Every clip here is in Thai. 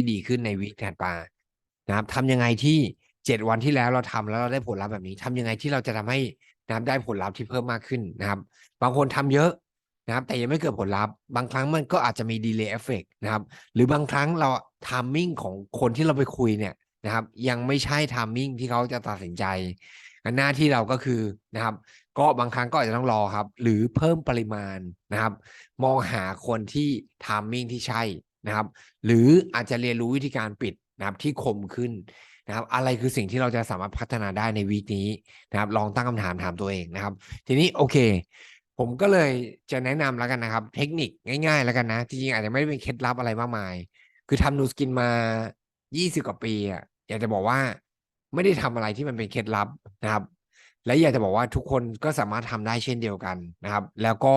ที่ดีขึ้นในวีคถัดมานะครับทำยังไงที่เจ็ดวันที่แล้วเราทำแล้วเราได้ผลลัพธ์แบบนี้ทำยังไงที่เราจะทำให้นะครับได้ผลลัพธ์ที่เพิ่มมากขึ้นนะครับ บางคนทำเยอะนะครับ แต่ยังไม่เกิดผลลัพธ์บางครั้งมันก็อาจจะมีดีเลย์เอฟเฟกนะครับ หรือบางครั้งเราทามมิ่งของคนที่เราไปคุยเนี่ยนะครับ ยังไม่ใช่ทามมิ่งที่เขาจะตัดสินใจหน้าที่เราก็คือนะครับ ก็บางครั้งก็อาจจะต้องรอครับ หรือเพิ่มปริมาณนะครับ มองหาคนที่ทามมิ่งที่ใช่ นะครับ หรืออาจจะเรียนรู้วิธีการปิดนะครับที่คมขึ้นนะครับ อะไรคือสิ่งที่เราจะสามารถพัฒนาได้ในวีคนี้นะครับ ลองตั้งคำถามถามตัวเองนะครับ ทีนี้โอเค ผมก็เลยจะแนะนำแล้วกันนะครับ เทคนิคง่ายๆแล้วกันนะจริงๆอาจจะไม่ได้เป็นเคล็ดลับอะไรมากมาย คือทำนูสกินมา 20 กว่าปีอะอยากจะบอกว่าไม่ได้ทำอะไรที่มันเป็นเคล็ดลับนะครับ และอยากจะบอกว่าทุกคนก็สามารถทำได้เช่นเดียวกันนะครับ แล้วก็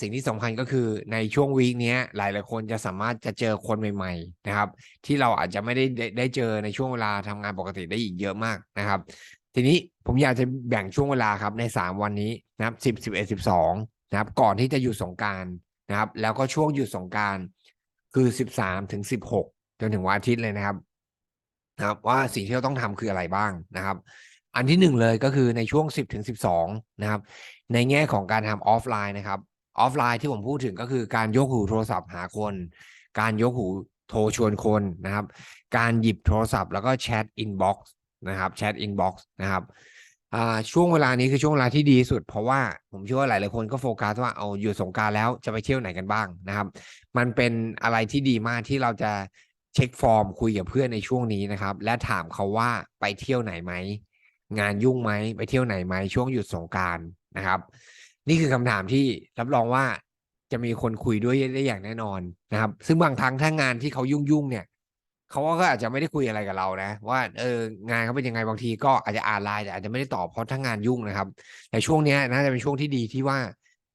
สิ่งที่สำคัญก็คือในช่วงวีคนี้หลายหลายคนจะสามารถจะเจอคนใหม่ๆนะครับ ที่เราอาจจะไม่ได้ได้เจอในช่วงเวลาทำงานปกติได้อีกเยอะมากนะครับ ทีนี้ผมอยากจะแบ่งช่วงเวลาครับใน 3 วันนี้นะครับ10 11 12นะครับก่อนที่จะหยุดสงการนะครับ แล้วก็ช่วงหยุดสงการคือ13ถึง16จนถึงวันอาทิตย์เลยนะครับนะครับ ว่าสิ่งที่เราต้องทำคืออะไรบ้างนะครับ อันที่หนึ่งเลยก็คือในช่วง10ถึง12นะครับ ในแง่ของการทำออฟไลน์นะครับออฟไลน์ที่ผมพูดถึงก็คือการยกหูโทรศัพท์หาคน การยกหูโทรชวนคนนะครับ การหยิบโทรศัพท์แล้วก็แชทอินบ็อกซ์นะครับแชทอินบ็อกซ์นะครับช่วงเวลานี้คือช่วงเวลาที่ดีสุด เพราะว่าผมเชื่อว่าหลาย ๆ คนก็โฟกัสว่าเอาอยู่สงการแล้วจะไปเที่ยวไหนกันบ้างนะครับ มันเป็นอะไรที่ดีมากที่เราจะเช็คฟอร์มคุยกับเพื่อนในช่วงนี้นะครับ และถามเขาว่าไปเที่ยวไหนไหมงานยุ่งไหมไปเที่ยวไหนไหมช่วงหยุดสงการ นะครับ นี่คือคำถามที่รับรองว่าจะมีคนคุยด้วยได้อย่างแน่นอนนะครับ ซึ่งบางครั้งถ้างานที่เขายุ่งๆเนี่ยเขาก็อาจจะไม่ได้คุยอะไรกับเรานะ ว่าเอองานเขาเป็นยังไงบางทีก็อาจจะอ่านไลน์แต่อาจจะไม่ได้ตอบเพราะทั้งงานยุ่งนะครับ แต่ช่วงนี้น่าจะเป็นช่วงที่ดีที่ว่า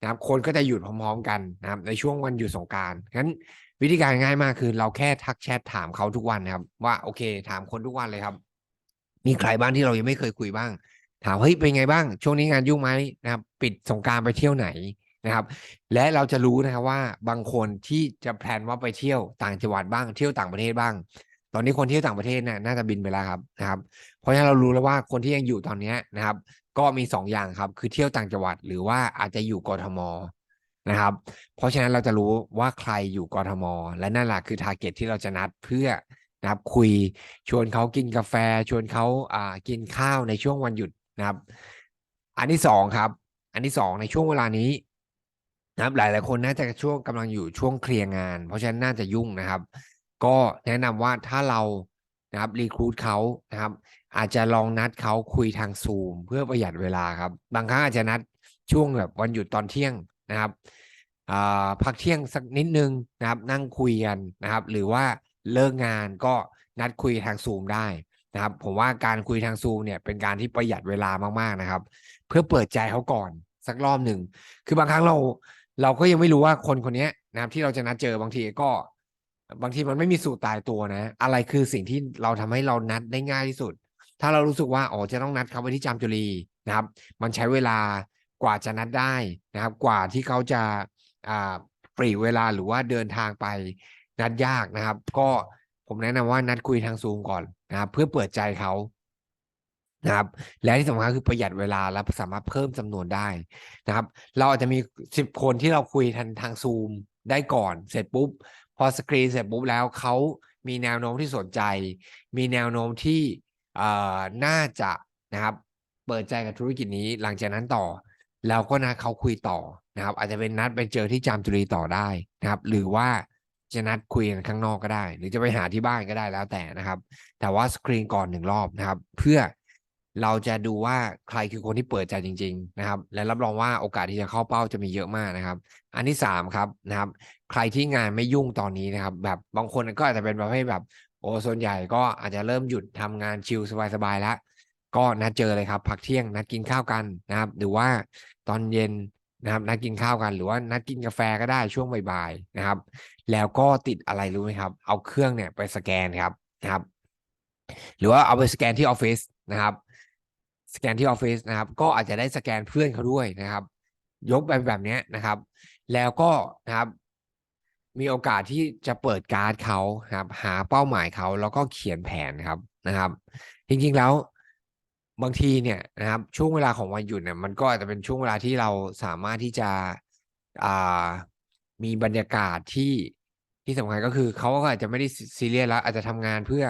นะครับคนก็จะหยุดพร้อมๆกันนะครับ ในช่วงวันหยุดสงการงั้นวิธีการง่ายมากคือเราแค่ทักแชทถามเขาทุกวันนะครับ ว่าโอเค ถามคนทุกวันเลยครับ มีใครบ้างที่เรายังไม่เคยคุยบ้าง ถามเฮ้ยเป็นไงบ้าง ช่วงนี้งานยุ่งไหมนะครับ ปิดสงการไปเที่ยวไหนนะครับ และเราจะรู้นะครับว่าบางคนที่จะแพลนว่าไปเที่ยวต่างจังหวัดบ้างเที่ยวต่างประเทศบ้าง ตอนนี้คนเที่ยวต่างประเทศเนี่ยน่าจะบินไปแล้วครับนะครับ เพราะฉะนั้นเรารู้แล้วว่าคนที่ยังอยู่ตอนนี้นะครับ ก็มี2ออย่างครับ คือเที่ยวต่างจังหวัด หรือว่าอาจจะอยู่กทมนะครับ เพราะฉะนั้นเราจะรู้ว่าใครอยู่กทม และนั่นแหละคือทาร์เก็ตที่เราจะนัดเพื่อนะครับคุยชวนเขากินกาแฟ ชวนเขาอ่ากินข้าวในช่วงวันหยุด นะครับ อันที่สองครับ อันที่สองในช่วงเวลานี้นะครับ หลายหลายคนน่าจะช่วงกำลังอยู่ช่วงเคลียร์งาน เพราะฉะนั้นน่าจะยุ่งนะครับ ก็แนะนำว่าถ้าเรานะครับรีคูดเขานะครับ อาจจะลองนัดเขาคุยทางซูมเพื่อประหยัดเวลาครับ บางครั้งอาจจะนัดช่วงแบบวันหยุดตอนเที่ยงนะครับพักเที่ยงสักนิดนึงนะครับ นั่งคุยกันนะครับ หรือว่าเลิกงานก็นัดคุยทางซูมได้ นะครับผมว่าการคุยทางซูมเนี่ยเป็นการที่ประหยัดเวลามากๆนะครับ เพื่อเปิดใจเขาก่อนสักรอบหนึ่งคือบางครั้งเราเราก็ยังไม่รู้ว่าคนคนนี้นะครับ ที่เราจะนัดเจอบางทีก็ บางทีมันไม่มีสูตรตายตัวนะ อะไรคือสิ่งที่เราทำให้เรานัดได้ง่ายที่สุด ถ้าเรารู้สึกว่าอ๋อจะต้องนัดเขาไปที่จามจุรีนะครับ มันใช้เวลากว่าจะนัดได้นะครับ กว่าที่เขาจะอ่าปรีเวลาหรือว่าเดินทางไปนัดยากนะครับ ก็ผมแนะนำว่านัดคุยทางซูมก่อน นะครับเพื่อเปิดใจเขานะครับและที่สำคัญคือประหยัดเวลาและสามารถเพิ่มจำนวนได้นะครับ เราอาจจะมีสิบคนที่เราคุยทางทางซูมได้ก่อน เสร็จปุ๊บ พอสกรีนเสร็จปุ๊บแล้วเขามีแนวโน้มที่สนใจ มีแนวโน้มที่เอ่อน่าจะนะครับ เปิดใจกับธุรกิจนี้หลังจากนั้นต่อเราก็นัดเขาคุยต่อนะครับ อาจจะเป็นนัดไปเจอที่จามจุรีต่อได้นะครับ หรือว่า จะนัดคุยกันข้างนอกก็ได้ หรือจะไปหาที่บ้านก็ได้แล้วแต่นะครับ แต่ว่าสกรีนก่อนหนึ่งรอบนะครับ เพื่อเราจะดูว่าใครคือคนที่เปิดใจจริง ๆ นะครับ และรับรองว่าโอกาสที่จะเข้าเป้าจะมีเยอะมากนะครับ อันที่สามครับนะครับ ใครที่งานไม่ยุ่งตอนนี้นะครับ แบบบางคนก็อาจจะเป็นประเภทแบบ โอ้ส่วนใหญ่ก็อาจจะเริ่มหยุดทำงานชิลสบายๆแล้วก็นัดเจอเลยครับ พักเที่ยงนัดกินข้าวกันนะครับ หรือว่าตอนเย็น นะครับนัดกินข้าวกันหรือว่านัดกินกาแฟก็ได้ช่วงบ่ายๆนะครับ แล้วก็ติดอะไรรู้ไหมครับ เอาเครื่องเนี่ยไปสแกนครับนะครับ หรือว่าเอาไปสแกนที่ออฟฟิศนะครับ สแกนที่ออฟฟิศนะครับ ก็อาจจะได้สแกนเพื่อนเขาด้วยนะครับ ยกแบบแบบนี้นะครับ แล้วก็นะครับมีโอกาสที่จะเปิดการ์ดเขาครับ หาเป้าหมายเขาแล้วก็เขียนแผนครับนะครับ จริงๆแล้ว บางทีเนี่ยนะครับช่วงเวลาของวันหยุดเนี่ยมันก็อาจจะเป็นช่วงเวลาที่เราสามารถที่จะอ่ามีบรรยากาศที่ที่สำคัญก็คือเขาก็อาจจะไม่ได้ซีเรียสแล้วอาจจะทำงานเพื่อ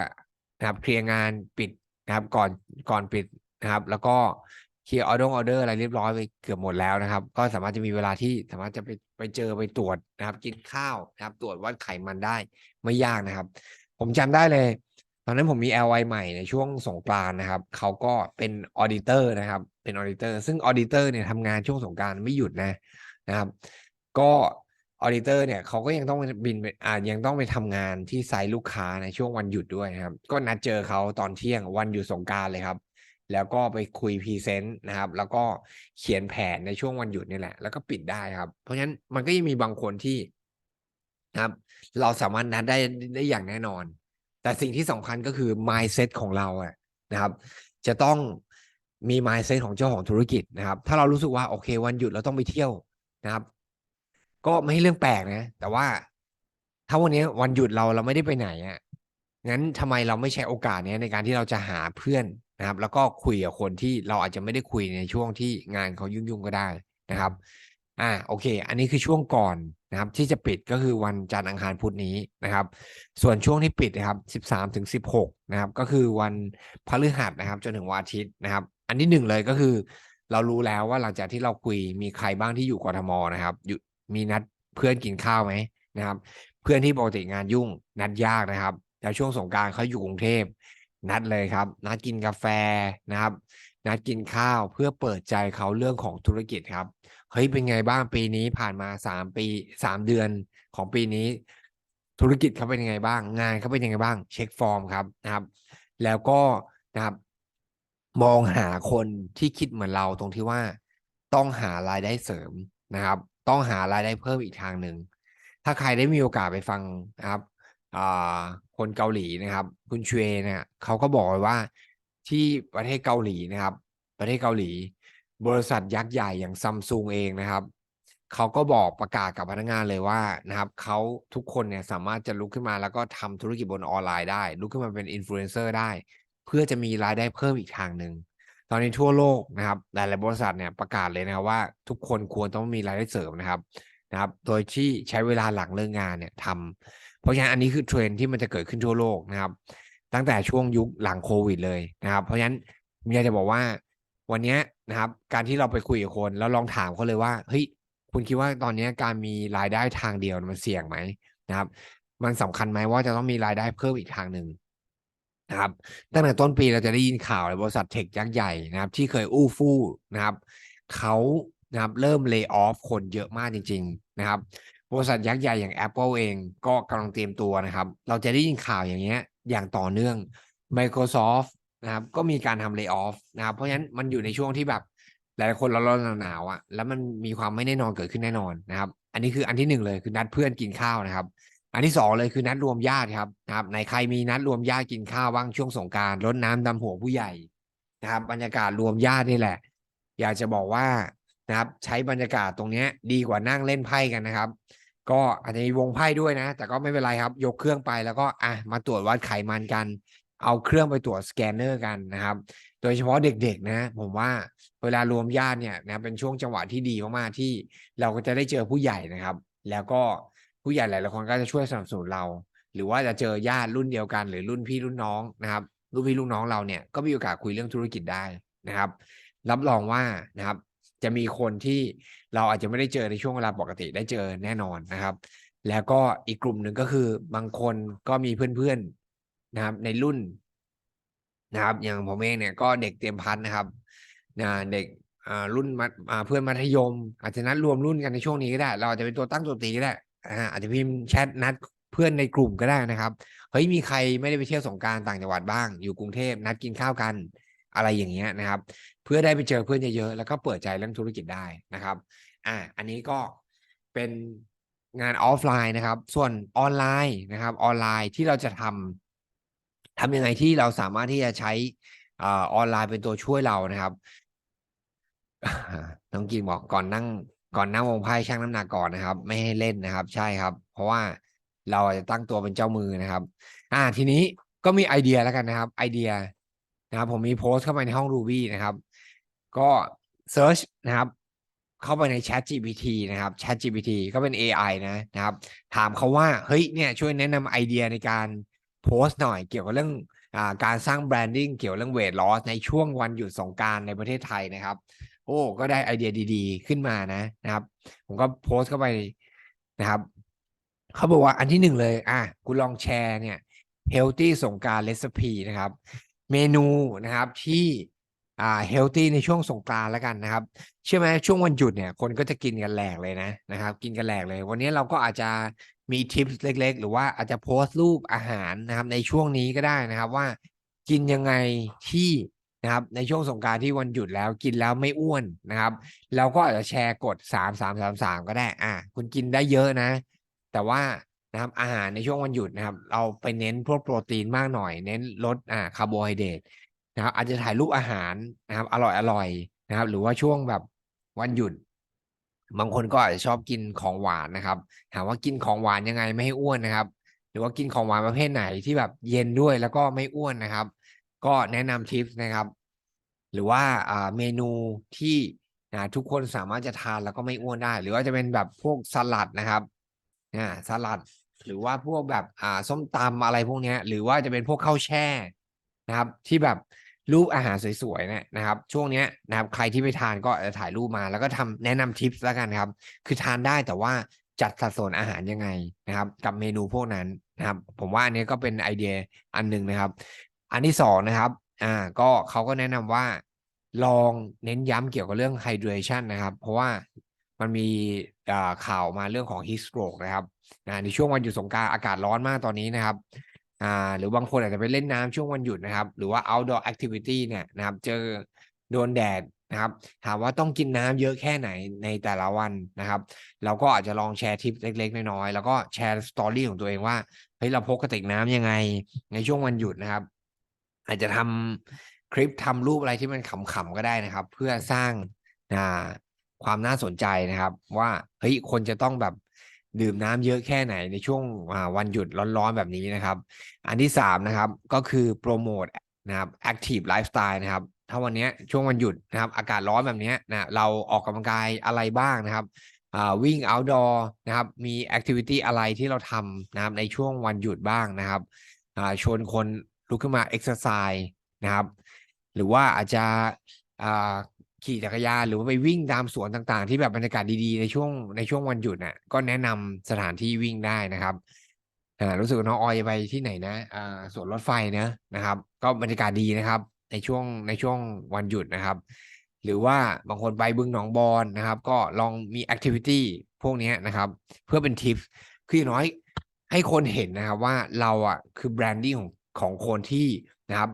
นะครับเคลียร์งานปิดนะครับก่อนก่อนปิดนะครับ แล้วก็เคลียร์ออเดอร์ออเดอร์อะไรเรียบร้อยไปเกือบหมดแล้วนะครับ ก็สามารถจะมีเวลาที่สามารถจะไปไปเจอไปตรวจนะครับ กินข้าวนะครับ ตรวจวัดไขมันได้ไม่ยากนะครับ ผมจำได้เลย ตอนนั้นผมมี LY ใหม่ในช่วงสงกรานนะครับ เขาก็เป็นออเดเตอร์นะครับ เป็นออเดเตอร์ซึ่งออเดเตอร์เนี่ยทำงานช่วงสงกรานไม่หยุดนะนะครับ ก็ออเดเตอร์เนี่ยเขาก็ยังต้องบินไปอ่ายังต้องไปทำงานที่ไซต์ลูกค้าในช่วงวันหยุดด้วยนะครับ ก็นัดเจอเขาตอนเที่ยงวันหยุดสงกานต์เลยครับ แล้วก็ไปคุยพรีเซนต์นะครับ แล้วก็เขียนแผนในช่วงวันหยุดนี่แหละ แล้วก็ปิดได้ครับ เพราะฉะนั้นมันก็ยังมีบางคนที่นะครับ เราสามารถนัดได้ได้อย่างแน่นอน แต่สิ่งที่สำคัญก็คือ mindset ของเราอะนะครับ จะต้องมี mindset ของเจ้าของธุรกิจนะครับ ถ้าเรารู้สึกว่าโอเค วันหยุดเราต้องไปเที่ยวนะครับ ก็ไม่ใช่เรื่องแปลกนะ แต่ว่าถ้าวันนี้วันหยุดเราเราไม่ได้ไปไหนอะงั้นทำไมเราไม่ใช้โอกาสเนี้ยในการที่เราจะหาเพื่อนนะครับ แล้วก็คุยกับคนที่เราอาจจะไม่ได้คุยในช่วงที่งานเขายุ่งๆก็ได้นะครับ อ่าโอเค อันนี้คือช่วงก่อน นะครับที่จะปิดก็คือวันจันทร์อังคารพุธนี้นะครับ ส่วนช่วงที่ปิดนะครับสิบสามถึงสิบหกนะครับ ก็คือวันพฤหัสนะครับ จนถึงวันอาทิตย์นะครับ อันที่หนึ่งเลยก็คือ เรารู้แล้วว่าหลังจากที่เราคุยมีใครบ้างที่อยู่กทมนะครับอยู่มีนัดเพื่อนกินข้าวไหมนะครับ เพื่อนที่ปกติงานยุ่งนัดยากนะครับแล้วช่วงสงกรารเขาอยู่กรุงเทพนัดเลยครับ นัดกินกาแฟนะครับ นัดกินข้าวเพื่อเปิดใจเขาเรื่องของธุรกิจครับ เฮ้ยเป็นไงบ้างปีนี้ผ่านมาสามปีสามเดือนของปีนี้ ธุรกิจเขาเป็นยังไงบ้าง งานเขาเป็นยังไงบ้าง เช็คฟอร์มครับนะครับ แล้วก็นะครับ มองหาคนที่คิดเหมือนเราตรงที่ว่า ต้องหารายได้เสริมนะครับ ต้องหารายได้เพิ่มอีกทางหนึ่งถ้าใครได้มีโอกาสไปฟังนะครับคนเกาหลีนะครับ คุณชเวเนี่ยเขาก็บอกว่าที่ประเทศเกาหลีนะครับ ประเทศเกาหลี บริษัทยักษ์ใหญ่อย่างซัมซุงเองนะครับเขาก็บอกประกาศกับพนักงานเลยว่านะครับเขาทุกคนเนี่ยสามารถจะลุกขึ้นมาแล้วก็ทำธุรกิจบนออนไลน์ได้ ลุกขึ้นมาเป็นอินฟลูเอนเซอร์ได้ เพื่อจะมีรายได้เพิ่มอีกทางหนึ่งตอนนี้ทั่วโลกนะครับหลายๆบริษัทเนี่ยประกาศเลยนะครับว่าทุกคนควรต้องมีรายได้เสริมนะครับนะครับ โดยที่ใช้เวลาหลังเลิกงานเนี่ยทำเพราะฉะนั้นอันนี้คือเทรนที่มันจะเกิดขึ้นทั่วโลกนะครับ ตั้งแต่ช่วงยุคหลังโควิดเลยนะครับ เพราะฉะนั้นมีอยากจะบอกว่าวันนี้ นะครับ การที่เราไปคุยกับคนแล้วลองถามเขาเลยว่าเฮ้ยคุณคิดว่าตอนนี้การมีรายได้ทางเดียวมันเสี่ยงไหมนะครับ มันสำคัญไหมว่าจะต้องมีรายได้เพิ่มอีกทางหนึ่งนะครับตั้งแต่ต้นปีเราจะได้ยินข่าวบริษัทเทคยักษ์ใหญ่นะครับ ที่เคยอู้ฟู่นะครับเขานะครับเริ่มเลิกออฟคนเยอะมากจริง ๆ นะครับ บริษัทยักษ์ใหญ่อย่าง Apple เองก็กำลังเตรียมตัวนะครับ เราจะได้ยินข่าวอย่างเงี้ยอย่างต่อเนื่อง Microsoft นะครับก็มีการทำเลิกออฟนะครับเพราะฉะนั้นมันอยู่ในช่วงที่แบบหลายคนร้อนๆหนาวๆอะแล้วมันมีความไม่แน่นอนเกิดขึ้นแน่นอนนะครับ อันนี้คืออันที่หนึ่งเลยคือนัดเพื่อนกินข้าวนะครับ อันที่สองเลยคือนัดรวมญาติครับนะครับในใครมีนัดรวมญาติกินข้าวบ้างช่วงสงการรดน้ำดำหัวผู้ใหญ่นะครับ บรรยากาศรวมญาตินี่แหละ อยากจะบอกว่านะครับใช้บรรยากาศตรงนี้ดีกว่านั่งเล่นไพ่กันนะครับ ก็อาจจะมีวงไพ่ด้วยนะ แต่ก็ไม่เป็นไรครับ ยกเครื่องไปแล้วก็อะมาตรวจวัดไขมันกัน เอาเครื่องไปตรวจสแกนเนอร์กันนะครับ โดยเฉพาะเด็กๆนะ ผมว่าเวลารวมญาติเนี่ยนะเป็นช่วงจังหวะที่ดีมากๆที่เราก็จะได้เจอผู้ใหญ่นะครับ แล้วก็ผู้ใหญ่หลายๆคนก็จะช่วยสนับสนุนเรา หรือว่าจะเจอญาติรุ่นเดียวกัน หรือรุ่นพี่รุ่นน้องนะครับรุ่นพี่รุ่นน้องเราเนี่ยก็มีโอกาสคุยเรื่องธุรกิจได้นะครับ รับรองว่านะครับจะมีคนที่เราอาจจะไม่ได้เจอในช่วงเวลาปกติได้เจอแน่นอนนะครับ แล้วก็อีกกลุ่มหนึ่งก็คือบางคนก็มีเพื่อน นะครับ ในรุ่นนะครับ อย่างผมเองเนี่ยก็เด็กเตรียมพัฒนะครับนะเด็กรุ่นเพื่อนมัธยม อาจจะนัดรวมรุ่นกันในช่วงนี้ก็ได้ เราอาจจะเป็นตัวตั้งตัวตีก็ได้อาจจะพิมพ์แชทนัดเพื่อนในกลุ่มก็ได้นะครับเฮ้ยมีใครไม่ได้ไปเที่ยวสงการต่างจังหวัดบ้าง อยู่กรุงเทพนัดกินข้าวกันอะไรอย่างเงี้ยนะครับ เพื่อได้ไปเจอเพื่อนเยอะๆแล้วก็เปิดใจเรื่องธุรกิจได้นะครับอ่าอันนี้ก็เป็นงานออฟไลน์นะครับ ส่วนออนไลน์นะครับ ออนไลน์ที่เราจะทำ ทำยังไงที่เราสามารถที่จะใช้ออนไลน์เป็นตัวช่วยเรานะครับน้องกินบอกก่อนนั่ง ก่อนนั่งวงไพ่ช่างน้ำหนักก่อนนะครับ ไม่ให้เล่นนะครับ ใช่ครับ เพราะว่าเราจจะตั้งตัวเป็นเจ้ามือนะครับ อ่า ทีนี้ก็มีไอเดียแล้วกันนะครับ ไอเดียนะครับ ผมมีโพสต์เข้าไปในห้อง Ruby นะครับ ก็เซิร์ชนะครับ เข้าไปใน Chat GPT นะครับ Chat GPT ก็เป็น AI นะนะครับ ถามเขาว่า เฮ้ยเนี่ยช่วยแนะนำไอเดียในการ โพสต์หน่อยเกี่ยวกับเรื่องอการสร้างแบรนดิ้งเกี่ยวกับเรื่องเวทลอสในช่วงวันหยุดสงการในประเทศไทยนะครับ โอ้ก็ได้ไอเดียดีๆ ขึ้นมานะนะครับ ผมก็โพสต์เข้าไปนะครับเขาบอกว่าอันที่หนึ่งเลย อะคุณลองแชร์เนี่ย healthy สงการเรซิปีนะครับ เมนูนะครับที่อ่า healthy ในช่วงสงกรานต์แล้วกันนะครับ เชื่อไหมช่วงวันหยุดเนี่ยคนก็จะกินกันแหลกเลยนะนะครับ กินกันแหลกเลย วันนี้เราก็อาจจะ มีทิปเล็ก ๆ หรือว่าอาจจะโพสต์รูปอาหารนะครับในช่วงนี้ก็ได้นะครับว่า กินยังไงที่นะครับในช่วงสงการที่วันหยุดแล้วกินแล้วไม่อ้วนนะครับ เราก็อาจจะแชร์กดสามสามสามสามก็ได้อะคุณกินได้เยอะนะ แต่ว่านะครับอาหารในช่วงวันหยุดนะครับ เราไปเน้นพวกโปรตีนมากหน่อย เน้นลดอ่าคาร์โบไฮเดรตนะครับอาจจะถ่ายรูปอาหารนะครับ อร่อยอร่อยนะครับ หรือว่าช่วงแบบวันหยุด บางคนก็อาจจะชอบกินของหวานนะครับถามว่ากินของหวานยังไงไม่ให้อ้วนนะครับ หรือว่ากินของหวานประเภทไหนที่แบบเย็นด้วยแล้วก็ไม่อ้วนนะครับ ก็แนะนำทิปนะครับ หรือว่าเมนูที่นะทุกคนสามารถจะทานแล้วก็ไม่อ้วนได้ หรือว่าจะเป็นแบบพวกสลัดนะครับอ่สลัดหรือว่าพวกแบบอ่าส้มตำอะไรพวกนี้หรือว่าจะเป็นพวกข้าวแช่นะครับ ที่แบบ รูปอาหารสวยๆเนี่ยนะครับช่วงเนี้ยนะครับใครที่ไปทานก็จะถ่ายรูปมา แล้วก็ทำแนะนำทิปแล้วกันครับ คือทานได้แต่ว่าจัดสัดส่วนอาหารยังไงนะครับ กับเมนูพวกนั้นนะครับ ผมว่าอันนี้ก็เป็นไอเดียอันหนึ่งนะครับ อันที่สองนะครับอ่าก็เขาก็แนะนำว่าลองเน้นย้ำเกี่ยวกับเรื่องไฮเดรชันนะครับ เพราะว่ามันมีข่าวมาเรื่องของ heat stroke นะครับในช่วงวันหยุดสงกานต์อากาศร้อนมากตอนนี้นะครับ อ่าหรือบางคนอาจจะไปเล่นน้ำช่วงวันหยุดนะครับ หรือว่า outdoor activity เนี่ยนะครับ เจอโดนแดดนะครับ ถามว่าต้องกินน้ำเยอะแค่ไหนในแต่ละวันนะครับ เราก็อาจจะลองแชร์ทิปเล็ก ๆ น้อยๆแล้วก็แชร์สตอรี่ของตัวเองว่าเฮ้ยเราพกกระติกน้ำยังไง ในช่วงวันหยุดนะครับ อาจจะทำคลิปทำรูปอะไรที่มันขำๆก็ได้นะครับ เพื่อสร้างความน่าสนใจนะครับ ว่าเฮ้ยคนจะต้องแบบ ดื่มน้ำเยอะแค่ไหนในช่วงวันหยุดร้อนๆแบบนี้นะครับ อันที่สามนะครับก็คือโปรโมทนะครับ active lifestyle นะครับ ถ้าวันนี้ช่วงวันหยุดนะครับ อากาศร้อนแบบนี้นะเราออกกำลังกายอะไรบ้างนะครับวิ่ง outdoor นะครับ มี activity อะไรที่เราทำนะครับในช่วงวันหยุดบ้างนะครับชวนคนลุกขึ้นมา exercise นะครับ หรือว่าอาจจะ ขี่จักรยานหรือว่าไปวิ่งตามสวนต่างๆ ที่แบบบรรยากาศดีๆในช่วงในช่วงวันหยุดน่ะ ก็แนะนำสถานที่วิ่งได้นะครับอ่ารู้สึกว่าน้องออยไปที่ไหนนะอ่าสวนรถไฟนะนะครับ ก็บรรยากาศดีนะครับ ในช่วงในช่วงวันหยุดนะครับ หรือว่าบางคนไปบึงหนองบอนนะครับ ก็ลองมีแอคทิวิตี้พวกนี้นะครับ เพื่อเป็นทิปคืออย่างน้อยให้คนเห็นนะครับว่าเราอะคือแบรนดิ้งของของคนที่ นะครับ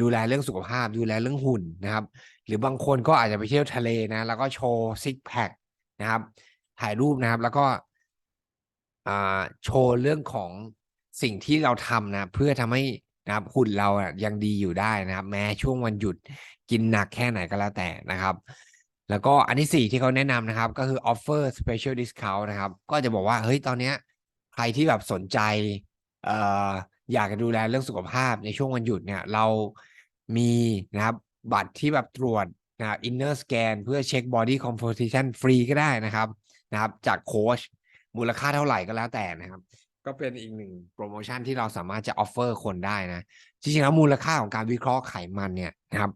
ดูแลเรื่องสุขภาพ ดูแลเรื่องหุ่นนะครับ หรือบางคนก็อาจจะไปเที่ยวทะเลนะ แล้วก็โชว์ซิกแพคนะครับ ถ่ายรูปนะครับ แล้วก็โชว์เรื่องของสิ่งที่เราทำนะ เพื่อทำให้นะครับหุ่นเราอะยังดีอยู่ได้นะครับ แม้ช่วงวันหยุดกินหนักแค่ไหนก็แล้วแต่นะครับ แล้วก็อันที่สี่ที่เขาแนะนำนะครับ ก็คือ offer special discount นะครับ ก็จะบอกว่าเฮ้ยตอนเนี้ยใครที่แบบสนใจเอ่อ อยากจะดูแลเรื่องสุขภาพในช่วงวันหยุดเนี่ยเรามีนะครับบัตรที่แบบตรวจนะ inner scan เพื่อเช็ค body composition ฟรีก็ได้นะครับนะครับจากโค้ชมูลค่าเท่าไหร่ก็แล้วแต่นะครับ ก็เป็นอีกหนึ่งโปรโมชั่นที่เราสามารถจะออฟเฟอร์คนได้นะจริงๆแล้วมูลค่าของการวิเคราะห์ไขมันเนี่ยนะครับ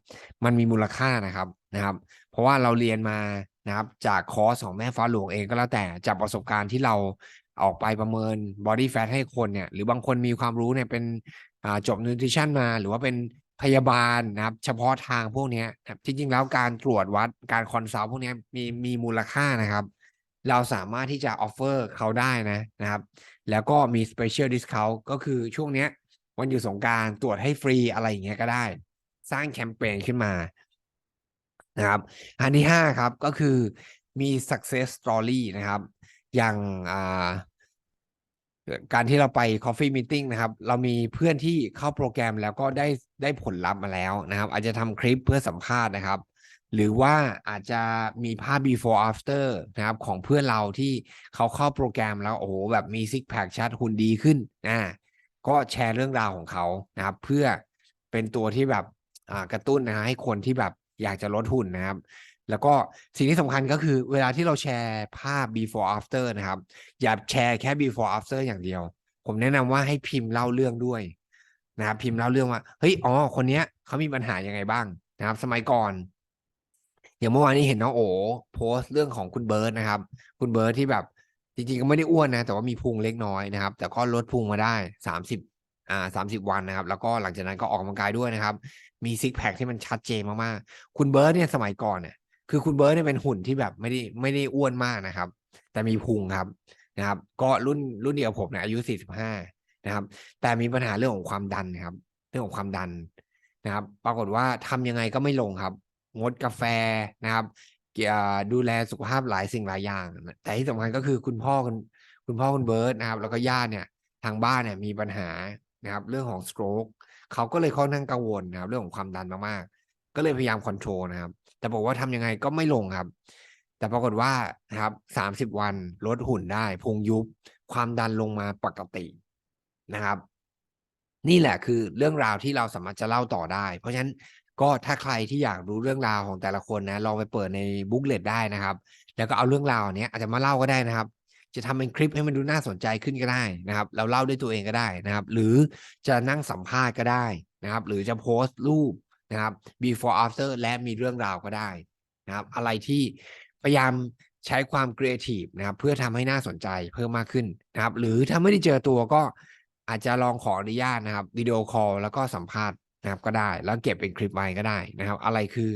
มันมีมูลค่านะครับนะครับ เพราะว่าเราเรียนมานะครับจากคอร์สของแม่ฟ้าหลวงเองก็แล้วแต่จากประสบการณ์ที่เรา ออกไปประเมิน body fat ให้คนเนี่ย หรือบางคนมีความรู้เนี่ยเป็นจบ nutrition มา หรือว่าเป็นพยาบาลนะครับ เฉพาะทางพวกนี้ยครับจริงๆแล้วการตรวจวัดการคอนซัลท์พวกนี้มีมีมูลค่านะครับ เราสามารถที่จะออฟเฟอร์เขาได้นะนะครับ แล้วก็มี special discount ก็คือช่วงเนี้ยวันหยุดสงการตรวจให้ฟรีอะไรอย่างเงี้ยก็ได้ สร้างแคมเปญขึ้นมานะครับ อันที่ห้าครับก็คือมี success story นะครับ อย่างอ่าการที่เราไป coffee meeting นะครับ เรามีเพื่อนที่เข้าโปรแกรมแล้วก็ได้ได้ผลลัพธ์มาแล้วนะครับ อาจจะทำคลิปเพื่อสัมภาษณ์นะครับ หรือว่าอาจจะมีภาพ before after นะครับ ของเพื่อนเราที่เขาเข้าโปรแกรมแล้วโอ้โหแบบมีซิกแพคชัดหุ่นดีขึ้นอ่าก็แชร์เรื่องราวของเขานะครับ เพื่อเป็นตัวที่แบบกระตุ้นนะฮะให้คนที่แบบอยากจะลดหุ่นนะครับ แล้วก็สิ่งที่สำคัญก็คือเวลาที่เราแชร์ภาพ before after นะครับ อย่าแชร์แค่ before after อย่างเดียว ผมแนะนำว่าให้พิมพ์เล่าเรื่องด้วยนะครับพิมพ์เล่าเรื่องว่าเฮ้ยอ๋อคนเนี้ยเขามีปัญหายังไงบ้างนะครับ สมัยก่อน อย่างเมื่อวานนี้เห็นน้องโอโพสต์เรื่องของคุณเบิร์ตนะครับ คุณเบิร์ตที่แบบ จริงๆก็ไม่ได้อ้วนนะ แต่ว่ามีพุงเล็กน้อยนะครับ แต่ก็ลดพุงมาได้สามสิบอ่าสามสิบวันนะครับ แล้วก็หลังจากนั้นก็ออกกำลังกายด้วยนะครับ มีซิกแพคที่มันชัดเจนมากๆคุณเบิร์ตเนี่ยสมัยก่อนเนี่ย คือคุณเบิร์ตเนี่ยเป็นหุ่นที่แบบไม่ได้ไม่ได้อ้วนมากนะครับ แต่มีพุงครับนะครับ ก็รุ่นรุ่นเดียวผมเนี่ยอายุสี่สิบห้านะครับ แต่มีปัญหาเรื่องของความดันนะครับ เรื่องของความดันนะครับ ปรากฏว่าทำยังไงก็ไม่ลงครับ งดกาแฟนะครับเกี่ยดูแลสุขภาพหลายสิ่งหลายอย่าง แต่ที่สำคัญก็คือคุณพ่อคุณคุณพ่อคุณเบิร์ตนะครับ แล้วก็ญาติเนี่ยทางบ้านเนี่ยมีปัญหานะครับ เรื่องของสโตรกเขาก็เลยค่อนข้างกังวลนะครับ เรื่องของความดันมากๆ ก็เลยพยายามคอนโทรลนะครับ แต่บอกว่าทำยังไงก็ไม่ลงครับ แต่ปรากฏว่านะครับสามสิบวันลดหุ่นได้พุงยุบความดันลงมาปกตินะครับ นี่แหละคือเรื่องราวที่เราสามารถจะเล่าต่อได้ เพราะฉะนั้นก็ถ้าใครที่อยากรู้เรื่องราวของแต่ละคนนะลองไปเปิดในบุ๊กเลตได้นะครับ แล้วก็เอาเรื่องราวเนี้ยอาจจะมาเล่าก็ได้นะครับ จะทำเป็นคลิปให้มันดูน่าสนใจขึ้นก็ได้นะครับ เราเล่าด้วยตัวเองก็ได้นะครับ หรือจะนั่งสัมภาษณ์ก็ได้นะครับ หรือจะโพสต์รูป นะครับ before after และมีเรื่องราวก็ได้นะครับ อะไรที่พยายามใช้ความครีเอทีฟนะครับเพื่อทำให้น่าสนใจเพิ่มมากขึ้นนะครับ หรือถ้าไม่ได้เจอตัวก็อาจจะลองขออนุญาตนะครับวิดีโอคอลแล้วก็สัมภาษณ์นะครับก็ได้ แล้วเก็บเป็นคลิปไว้ก็ได้นะครับ อะไรคือ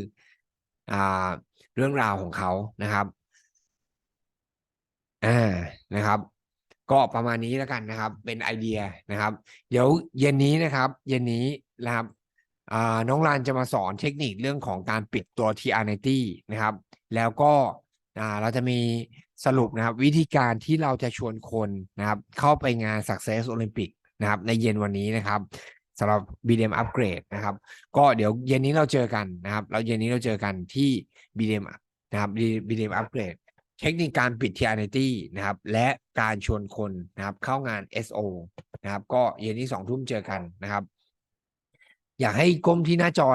อ่าเรื่องราวของเขานะครับอ่านะครับ ก็ประมาณนี้แล้วกันนะครับ เป็นไอเดียนะครับ เดี๋ยวเย็นนี้นะครับ เย็นนี้นะครับ น้องรานจะมาสอนเทคนิคเรื่องของการปิดตัว TR90 นะครับ แล้วก็เราจะมีสรุปนะครับ วิธีการที่เราจะชวนคนนะครับเข้าไปงาน Success Olympic นะครับในเย็นวันนี้นะครับสำหรับ BDM Upgrade นะครับ ก็เดี๋ยวเย็นนี้เราเจอกันนะครับแล้วเย็นนี้เราเจอกันที่ BDM นะครับ BDM Upgrade เทคนิคการปิด TRNT นะครับ และการชวนคนนะครับเข้างาน SO นะครับ ก็เย็นนี้สองทุ่มเจอกันนะครับ อยากให้ก้มที่หน้าจอ